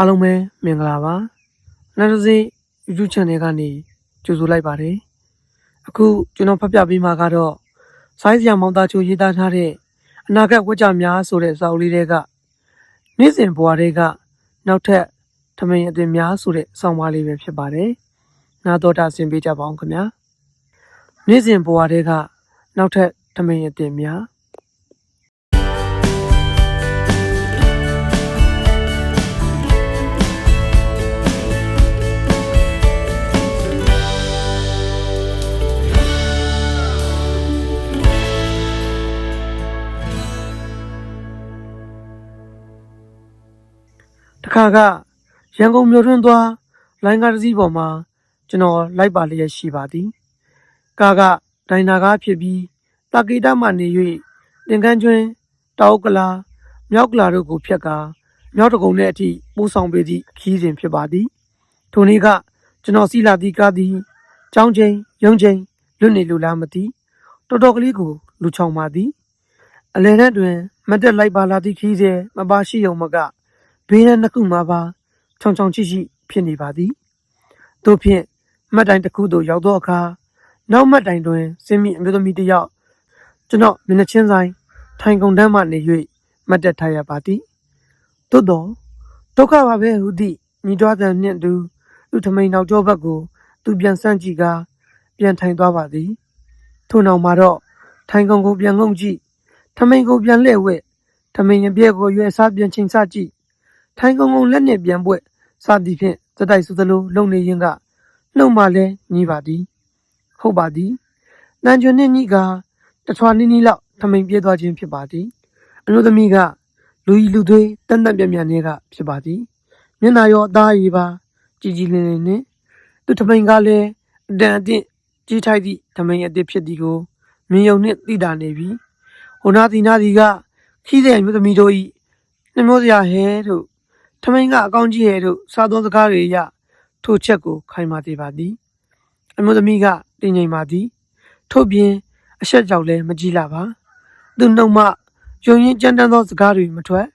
အားလုံးပဲမင်္ဂလာပါနောက်တစ်စီ YouTube channel ကနေကြိုဆိုလိုက်ပါတယ်အခုကျွန်တော်ဖတ်ပြပေးမှာကတော့ဆိုင်းစရာမောင်သားချိုရေးသားထားတဲ့အနာဂတ်ဝကြများဆိုတဲ့စာအုပ်လေးတွေကနေ့စဉ်ဘဝတွေကနောက်ထပ်ထမင်းအသင်များဆိုတဲ့ဆောင်းပါးလေးပဲဖြစ်ပါတယ်နာတော်တာဆင်ပေးကြပါအောင်ခင်ဗျာနေ့စဉ်ဘဝတွေကနောက်ထပ်ထမင်းအသင်များ ခါကရန်ကုန်မြို့တွင်းသွားလိုင်းကားတစ်စီးပေါ်မှာကျွန်တော်လိုက်ပါလျက်ရှိပါသည်ကားကဒိုင်နာကားဖြစ်ပြီးတာကေတမှနေ၍တင်ကန်းကျွန်းတောက်ကလာမြောက်ကလာတို့ကိုဖြတ်ကာမြောက်တကုံနဲ့အထိပို့ဆောင်ပေးသည့်ခီးစဉ်ဖြစ်ပါသည်ထိုနေ့ကကျွန်တော်စီလာသည့်ကားသည်ကျောင်းချင်းရုံချင်းလွတ်နေလူလားမသိတော်တော်ကလေးကိုလူချောင်ပါသည်အလယ်ထဲတွင်မတ်တက်လိုက်ပါလာသည့်ခီးစဉ်မပါရှိုံမက ဘေးရန်နှစ်ခုမှာပါချောင်ချောင်ချိချိဖြစ်နေပါသည်တို့ဖြင့်မှတ်တိုင်တစ်ခုသို့ရောက်သောအခါနောက်မှတ်တိုင်တွင်စင်မိအမျိုးသမီးတစ်ယောက်ကျွန်တော်မျက်နှာချင်းဆိုင်ထိုင်ကုန်တန်းမှနေ၍မှတ်တက်ထားရပါသည်သို့တော့ဒုက္ခပါပဲဟုသည့်ညီတော်တဲ့နှင့်တူသူထမိန်နောက်ကျောဘက်ကိုသူပြန်ဆန့်ကြည့်ကာပြန်ထိုင်သွားပါသည်ထို့နောက်မှာတော့ထိုင်ကုန်ကိုပြန်ငုံကြည့်ထမိန်ကိုပြန်လှည့်ဝဲ့ထမိန်ရပြဲကိုရွယ်စားပြန်ချိန်ဆကြည့် ထိုင်ကုံကုံလက်နှင့်ပြန်ပွက်စသည်ဖြင့်စတိုက်ဆိုသလိုလုံနေရင်ကနှုတ်မှလည်းညီးပါသည်ဟုတ်ပါသည်တန်ကျွန်းနှင့်ညီကတထွာနီးနီးလောက်ထမိန်ပြေးသွားခြင်းဖြစ်ပါသည်အမျိုးသမီးကလူကြီးလူသွေးတန်တန်ပြန့်ပြန့်လေးကဖြစ်ပါသည်မျက်နှာရောအသားရည်ပါကြည်ကြည်လင်းလင်းနှင့်သူထမိန်ကလည်းအတန်အသင့်ကြီးထိုက်သည့်ထမိန်အသစ်ဖြစ်သည်ကိုမြင်ယုံနှင့်သိတာနေပြီဟိုနာတီနာတီကခီးတဲ့အမျိုးသမီးတို့၏နှမျောစရာဟဲတို့ ထမိန်ကအကောင်းကြီးရဲ့တို့စားသောစကားတွေအရထိုချက်ကိုခိုင်မာသေးပါသည်အမျိုးသမီးကတင်ငိမ်ပါသည်ထို့ပြင်အဆက်ကြောက်လည်းမကြည့်လာပါသူနှုတ်မှယုံရင်ကြမ်းတမ်းသောစကားတွေမထွက်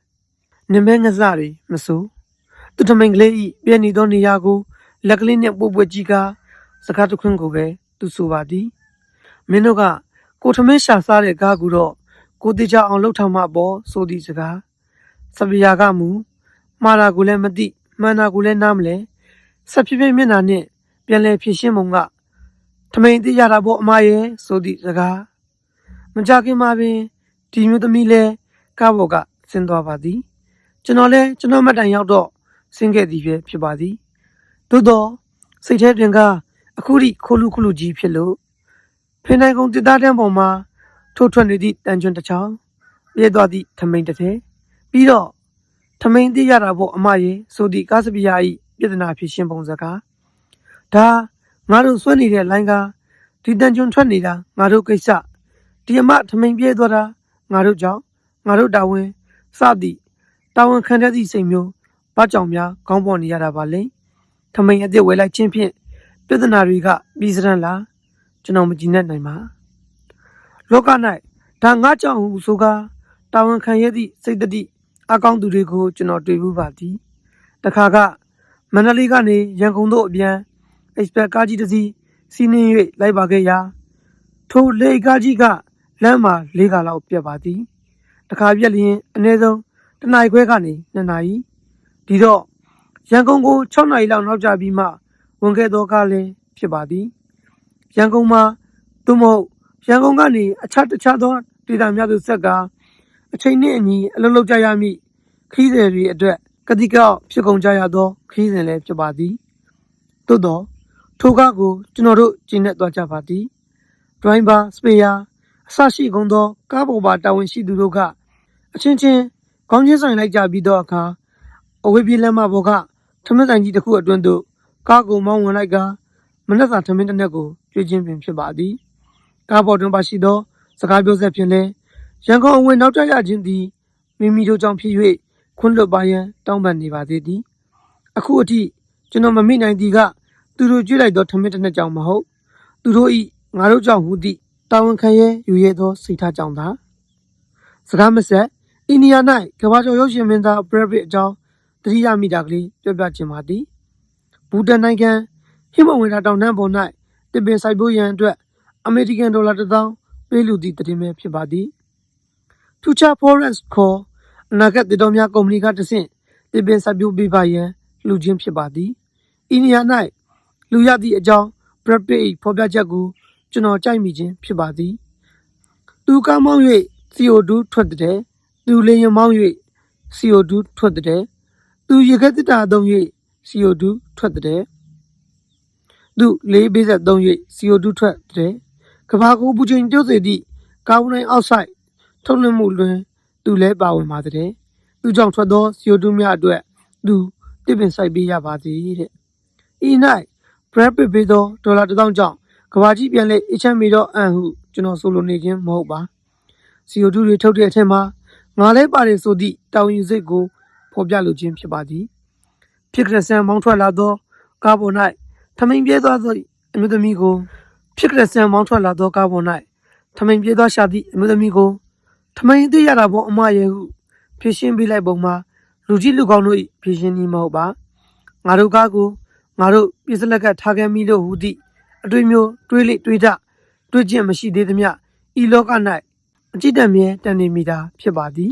နမဲငစတွေမဆိုးသူထမိန်ကလေးဤပြည့်နေသောနေရာကိုလက်ကလေးနှင့်ပို့ပွက်ကြည့်ကာစကားတစ်ခွန်းကိုပဲသူဆိုပါသည်မင်းတို့ကကိုထမင်းရှာစားတဲ့ကားကူတော့ကိုတေချာအောင်လှုပ်ထားမှပေါ့ဆိုသည့်စကားစပီယာကမူ မှားတာကိုလည်းမသိမှန်တာကိုလည်းနားမလဲဆက်ဖြည်းဖြည်းမျက်နှာနဲ့ပြန်လဲဖြည့်ရှင်းပုံကထမိန်သိရတာပေါ့အမရဲ့ဆိုသည့်စကားမကြခင်မှာပင်ဒီမျိုးသမီးလဲကားဘော်ကဆင်းသွားပါသည်ကျွန်တော်လဲကျွန်တော်မတိုင်ရောက်တော့ဆင်းခဲ့သည်ပဲဖြစ်ပါသည်သို့တော့စိတ်ထဲတွင်ကအခုထိခိုးလူခုလူကြီးဖြစ်လို့ဖင်နိုင်ကုန်းတစ်သားတန်းပေါ်မှာထိုးထွက်နေသည့်တန်ကျွန်းတစ်ချောင်းပြည့်သွားသည့်ထမိန်တစ်ထဲပြီးတော့ ထမိန်သိရတာပေါ့အမရေဆိုသည့်ကားစပီယာဤပြည်ထနာဖြစ်ရှင်းပုံစကားဒါငါတို့စွဲနေတဲ့လိုင်းကားဒီတန်ကျွန်းထွက်နေတာငါတို့ကိစ္စဒီအမထမိန်ပြေးသွားတာငါတို့ကြောင့်ငါတို့တာဝန်စသည်တာဝန်ခံတဲ့သည့်စိတ်မျိုးဘာကြောင့်များခေါင်းပေါ်နေရတာပါလဲထမိန်အစ်စ်ဝယ်လိုက်ခြင်းဖြင့်ပြည်ထနာတွေကပြီးစရန်လားကျွန်တော်မကြည့်နဲ့နိုင်ပါလောက၌ဒါငါကြောင့်ဟုဆိုကားတာဝန်ခံရသည့်စိတ်တတိ အကောင်းသူတွေကိုကျွန်တော်တွေ့ဘူးပါသည်တခါကမန္တလေးကနေရန်ကုန်သို့အပြန် expert ကားကြီးတစ်စီးစီးနှင်း၍လိုက်ပါခဲ့ရာထိုလေကားကြီးကလမ်းမှာလေးခါလောက်ပြတ်ပါသည်တခါပြက်လျင်အနည်းဆုံးတစ်နာရီခွဲကနေနှစ်နာရီဒီတော့ရန်ကုန်ကို6နာရီလောက်နောက်ကျပြီးမှဝင်ခဲ့သောကားလည်းဖြစ်ပါသည်ရန်ကုန်မှာသို့မဟုတ်ရန်ကုန်ကနေအခြားတခြားသောဒေသများသို့ဆက်ကား အချိန်နှင့်အညီအလုပ်လုပ်ကြရမည့်ခရီးသည်တွေအတွက်ကတိကောက်ဖြစ်ကုန်ကြရသောခရီးစဉ်လည်းဖြစ်ပါသည်သို့သောထိုကားကိုကျွန်တော်တို့ကျင်းနဲ့သွားကြပါသည်ဒရိုင်ဘာစပေယာအဆရှိကုန်သော ကားပေါ်ပါတာဝန်ရှိသူတို့ကအချင်းချင်းခေါင်းချင်းဆိုင်လိုက်ကြပြီးသောအခါအဝေးပြေးလမ်းမပေါ်ကထမင်းဆိုင်ကြီးတစ်ခုအတွင်းသို့ကားကိုမောင်းဝင်လိုက်ကာမနက်စာထမင်းတစ်နက်ကိုကျွေးခြင်းပင်ဖြစ်ပါသည်ကားပေါ်တွင်ပါရှိသော စကားပြောဆက်ဖြင့်လည်း ရန်ကုန်အဝင်နောက်ကျရခြင်းသည်မိမိတို့ကြောင့်ဖြစ်၍ခွင့်လွတ်ပါရန်တောင်းပန်နေပါသေးသည်အခုအထိကျွန်တော်မမိနိုင်သည်ကသူတို့ကြွလိုက်သောထမင်းတစ်နှစ်ကြောင့်မဟုတ်သူတို့ဤငါတို့ကြောင့်ဟူသည့်တာဝန်ခံရဲယူရဲသောစိတ်ထားကြောင့်သာစကားမဆက်အိန္ဒိယ၌ကမ္ဘာကျော်ရုပ်ရှင်မင်းသားဘရက်ဗစ်အကြောင်းတတိယမိတာကလေးပြောပြချင်ပါသည်ဘူတန်နိုင်ငံဟိမဝေတာတောင်တန်းပေါ်၌တစ်ပင်စိုက်ပျိုးရန်အတွက်အမေရိကန်ဒေါ်လာတစ်သောင်းပေးလူသည့်တည်င်းပဲဖြစ်ပါသည် Future Forest ခေါ်အနာဂတ်တည်တော်များကုမ္ပဏီကတဆင့်တစ်ပင်စိုက်ပျိုးပေးပါရန်လှူခြင်းဖြစ်ပါသည်ဤနေရာ၌လူရသည့်အကြောင်း Brad Pitt ၏ဖော်ပြချက်ကိုကျွန်တော်ကြိုက်မိခြင်းဖြစ်ပါသည်သူကားမောင်း၍ CO2 ထွက်တဲ့သူလေရင်မောင်း၍ CO2 ထွက်တဲ့သူရေခဲတစ်တာသုံး၍ CO2 ထွက်တဲ့သူလေးပေးဆက်သုံး၍ CO2 ထွက်တဲ့ကဘာကိုပူချိန်ကျိုးစေသည့်ကာဗွန်ဒိုင်အောက်ဆိုက် ထုတ်လွှင့်မှုတွင်သူလည်းပါဝင်ပါတဲ့သူကြောင့်ထွက်သော CO2 များအတွက်သူတစ်ပင်စိုက်ပေးရပါသည်တဲ့ဤ၌ Brad Pitt ပေးသောဒေါ်လာ1000ကြောင့်ကဘာကြီးပြန်လဲအချမ်းမီတော့အန်ဟုကျွန်တော်ဆိုလိုနေခြင်းမဟုတ်ပါ CO2 တွေထုတ်တဲ့အထက်မှာငါလဲပါတယ်ဆိုသည့်တောင်ယူစိတ်ကိုဖော်ပြလိုခြင်းဖြစ်ပါသည်ဖြစ်ကရဆန်မောင်းထွက်လာသောကားပေါ်၌ထမိန်ပြဲသွားသောအမျိုးသမီးကိုဖြစ်ကရဆန်မောင်းထွက်လာသောကားပေါ်၌ထမိန်ပြဲသွားရှာသည့်အမျိုးသမီးကို ထမိန်အသေးရတာပေါ်အမရဲ့ဟုဖြည့်ရှင်းပေးလိုက်ပုံမှာလူကြီးလူကောင်းတို့၏ဖြည့်ရှင်းနည်းမဟုတ်ပါငါတို့ကားကိုငါတို့ပြစ်စလက်ကထားခဲ့မိလို့ဟူသည့်အတွေ့မျိုးတွေးလိတွေးတတွေးကျင့်မရှိသေးသမျှဤလောက၌အကြည့်တံမြဲတန်နေမိတာဖြစ်ပါသည်